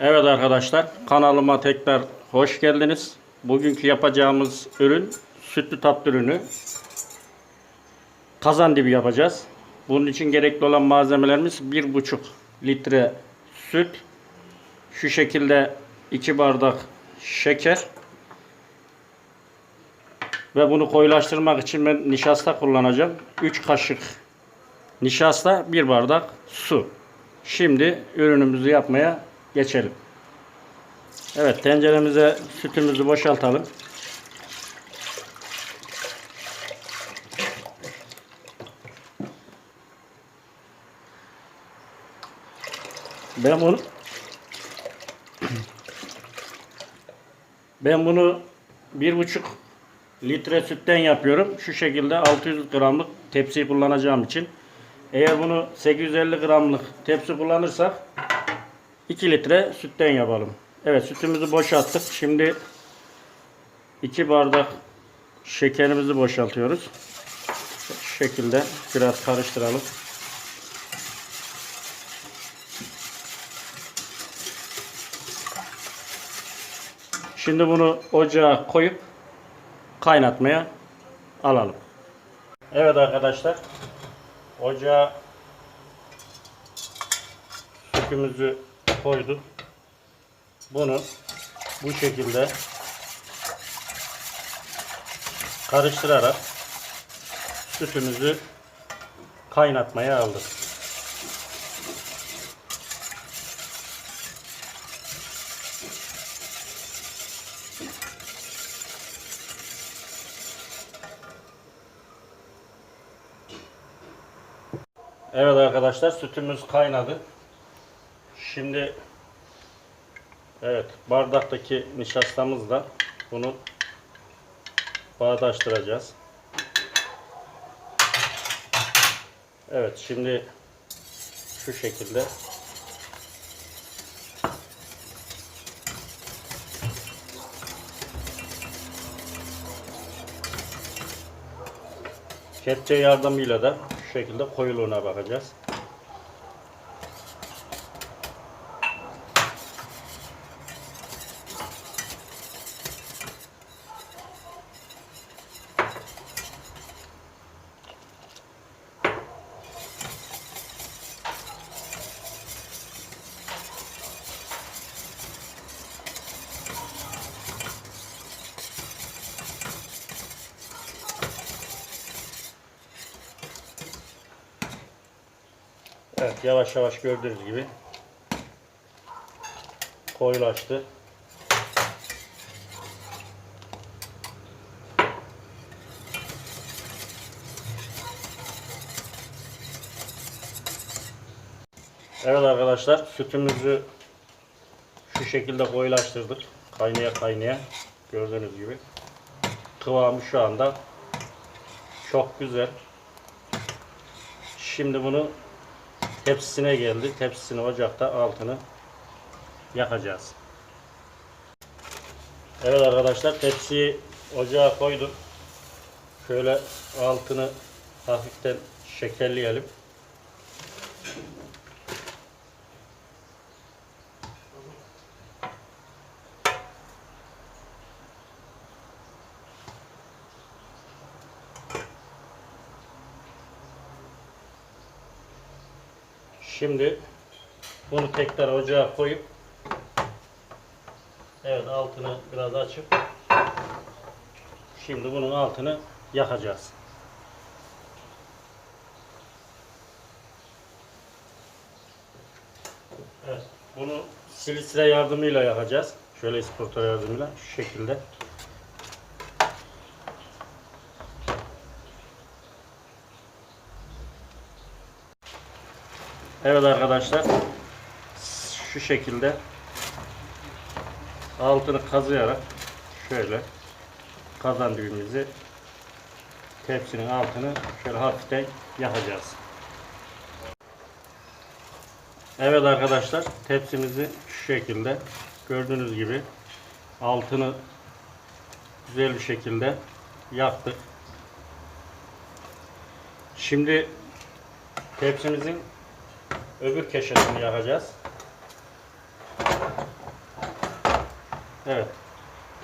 Evet arkadaşlar kanalıma tekrar hoş geldiniz. Bugünkü yapacağımız ürün sütlü tatlı ürünü. Kazan dibi yapacağız. Bunun için gerekli olan malzemelerimiz 1,5 litre süt. Şu şekilde 2 bardak şeker. Ve bunu koyulaştırmak için ben nişasta kullanacağım. 3 kaşık nişasta, 1 bardak su. Şimdi ürünümüzü yapmaya geçelim. Evet tenceremize sütümüzü boşaltalım. Ben bunu ben bunu bir buçuk litre sütten yapıyorum. Şu şekilde 600 gramlık tepsiyi kullanacağım için. Eğer bunu 850 gramlık tepsi kullanırsak 2 litre sütten yapalım. Evet sütümüzü boşalttık. Şimdi 2 bardak şekerimizi boşaltıyoruz. Şu şekilde biraz karıştıralım. Şimdi bunu ocağa koyup kaynatmaya alalım. Evet arkadaşlar. Ocağa sütümüzü koyduk. Bunu bu şekilde karıştırarak sütümüzü kaynatmaya aldık. Evet arkadaşlar sütümüz kaynadı. Şimdi evet bardaktaki nişastamızla bunu bağdaştıracağız. Evet şimdi şu şekilde kepçe yardımıyla da şu şekilde koyuluğuna bakacağız. Evet yavaş yavaş gördüğünüz gibi koyulaştı. Evet arkadaşlar sütümüzü şu şekilde koyulaştırdık. Kaynaya kaynaya gördüğünüz gibi. Kıvamı şu anda çok güzel. Şimdi bunu tepsisine geldi. Tepsisini ocakta altını yakacağız. Evet arkadaşlar tepsiyi ocağa koydum. Şöyle altını hafiften şekerleyelim. Şimdi bunu tekrar ocağa koyup Evet altını biraz açıp şimdi bunun altını yakacağız. Evet, bunu silistre yardımıyla yakacağız. Şöyle isporta yardımıyla şu şekilde. Evet arkadaşlar şu şekilde altını kazıyarak şöyle kazan dibimizi tepsinin altını şöyle hafiften yakacağız. Evet arkadaşlar tepsimizi şu şekilde gördüğünüz gibi altını güzel bir şekilde yaktık. Şimdi tepsimizin öbür keşesini yakacağız. Evet.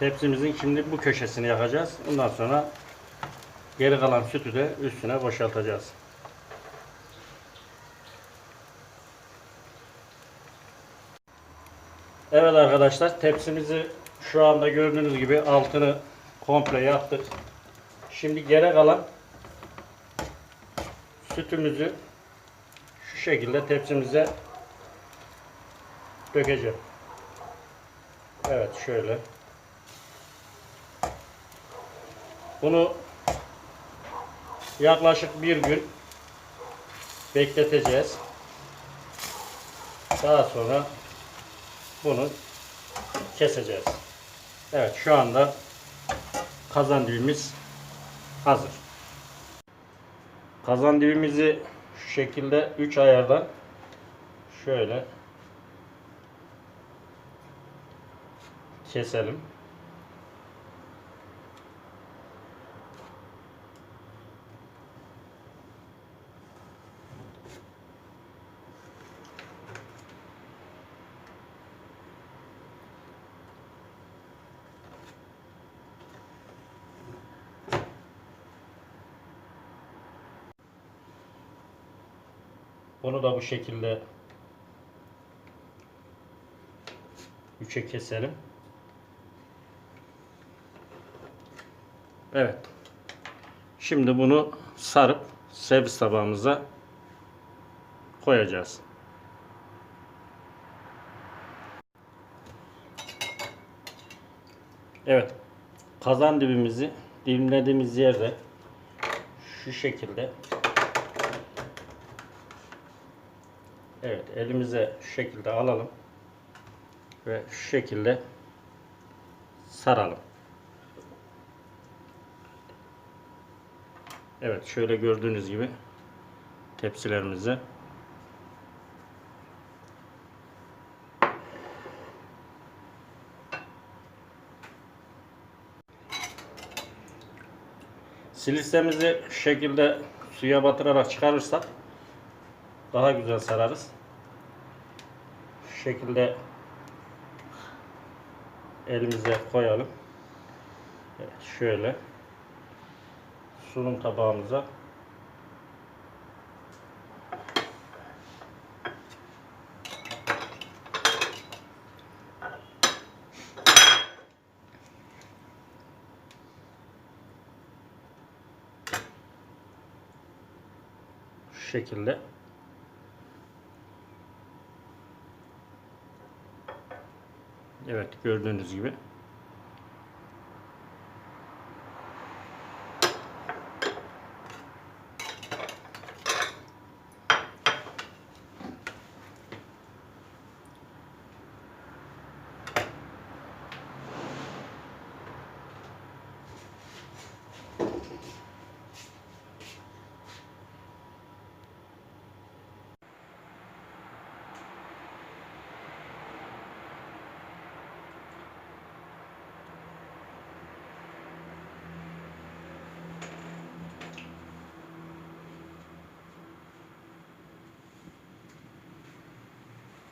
Tepsimizin şimdi bu köşesini yakacağız. Ondan sonra geri kalan sütü de üstüne boşaltacağız. Evet arkadaşlar tepsimizi şu anda gördüğünüz gibi altını komple yaptık. Şimdi geri kalan sütümüzü şekilde tepsimize dökeceğim. Evet şöyle. Bunu yaklaşık bir gün bekleteceğiz. Daha sonra bunu keseceğiz. Evet şu anda kazan dibimiz hazır. Kazan dibimizi şu şekilde 3 ayardan şöyle keselim. Bunu da bu şekilde üçe keselim. Evet. Şimdi bunu sarıp servis tabağımıza koyacağız. Evet. Kazan dibimizi dilimlediğimiz yerde şu şekilde Evet, elimize şu şekilde alalım ve şu şekilde saralım. Evet, şöyle gördüğünüz gibi tepsilerimize Silisemizi şu şekilde suya batırarak çıkarırsak daha güzel sararız. Şu şekilde elimize koyalım. Evet, şöyle sunum tabağımıza şekilde Evet gördüğünüz gibi